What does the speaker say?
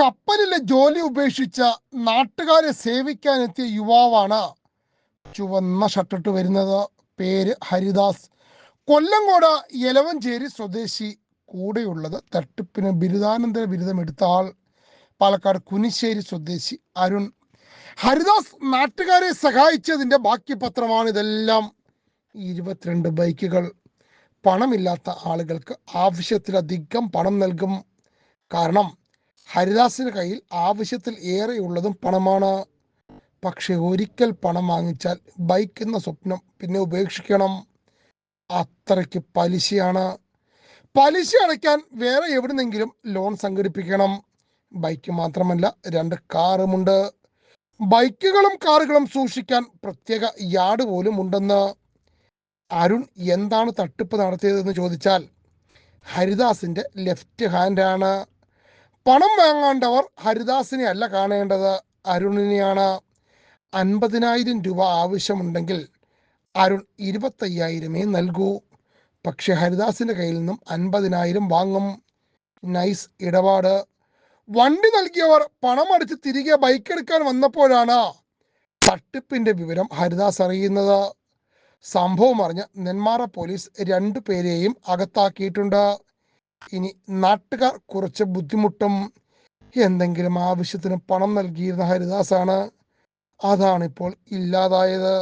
കപ്പലിലെ ജോലി ഉപേക്ഷിച്ച നാട്ടുകാരെ സേവിക്കാനെത്തിയ യുവാവാണ് ചുവന്ന ഷട്ടിട്ട് വരുന്നത്. പേര് ഹരിദാസ്. കൊല്ലങ്കോട് യലവഞ്ചേരി സ്വദേശി കൂടെയുള്ളത് തട്ടിപ്പിന് ബിരുദാനന്തര ബിരുദം എടുത്ത ആൾ പാലക്കാട് കുനിശ്ശേരി സ്വദേശി അരുൺ. ഹരിദാസ് നാട്ടുകാരെ സഹായിച്ചതിന്റെ ബാക്കി പത്രമാണ് ഇതെല്ലാം ഇരുപത്തിരണ്ട് ബൈക്കുകൾ. പണമില്ലാത്ത ആളുകൾക്ക് ആവശ്യത്തിലധികം പണം നൽകും. കാരണം ഹരിദാസിന്റെ കയ്യിൽ ആവശ്യത്തിൽ ഏറെയുള്ളതും പണമാണ്. പക്ഷെ ഒരിക്കൽ പണം വാങ്ങിച്ചാൽ ബൈക്ക് എന്ന സ്വപ്നം പിന്നെ ഉപേക്ഷിക്കണം. അത്രയ്ക്ക് പലിശയാണ്. പലിശ അടയ്ക്കാൻ വേറെ എവിടുന്നെങ്കിലും ലോൺ സംഘടിപ്പിക്കണം. ബൈക്ക് മാത്രമല്ല രണ്ട് കാറുമുണ്ട്. ബൈക്കുകളും കാറുകളും സൂക്ഷിക്കാൻ പ്രത്യേക യാർഡ് പോലും ഉണ്ടെന്ന്. അരുൺ എന്താണ് തട്ടിപ്പ് നടത്തിയതെന്ന് ചോദിച്ചാൽ ഹരിദാസിന്റെ ലെഫ്റ്റ് ഹാൻഡാണ്. പണം വാങ്ങാണ്ടവർ ഹരിദാസിനെ അല്ല കാണേണ്ടത്. അരുണിനെയാണ് അൻപതിനായിരം രൂപ ആവശ്യമുണ്ടെങ്കിൽ അരുൺ ഇരുപത്തയ്യായിരമേ നൽകൂ. പക്ഷെ ഹരിദാസിന്റെ കയ്യിൽ നിന്നും അൻപതിനായിരം വാങ്ങും. നൈസ് ഇടപാട്. വണ്ടി നൽകിയവർ പണം അടിച്ച് തിരികെ ബൈക്ക് എടുക്കാൻ വന്നപ്പോഴാണ് തട്ടിപ്പിന്റെ വിവരം ഹരിദാസ് അറിയുന്നത്. സംഭവം അറിഞ്ഞ നെന്മാറ പോലീസ് രണ്ടു പേരെയും അകത്താക്കിയിട്ടുണ്ട്. ഇനി നാട്ടുകാർ കുറച്ച് ബുദ്ധിമുട്ടും എന്തെങ്കിലും ആവശ്യത്തിന് പണം നൽകിയിരുന്ന ഹരിദാസാണ്. അതാണിപ്പോൾ ഇല്ലാതായത്.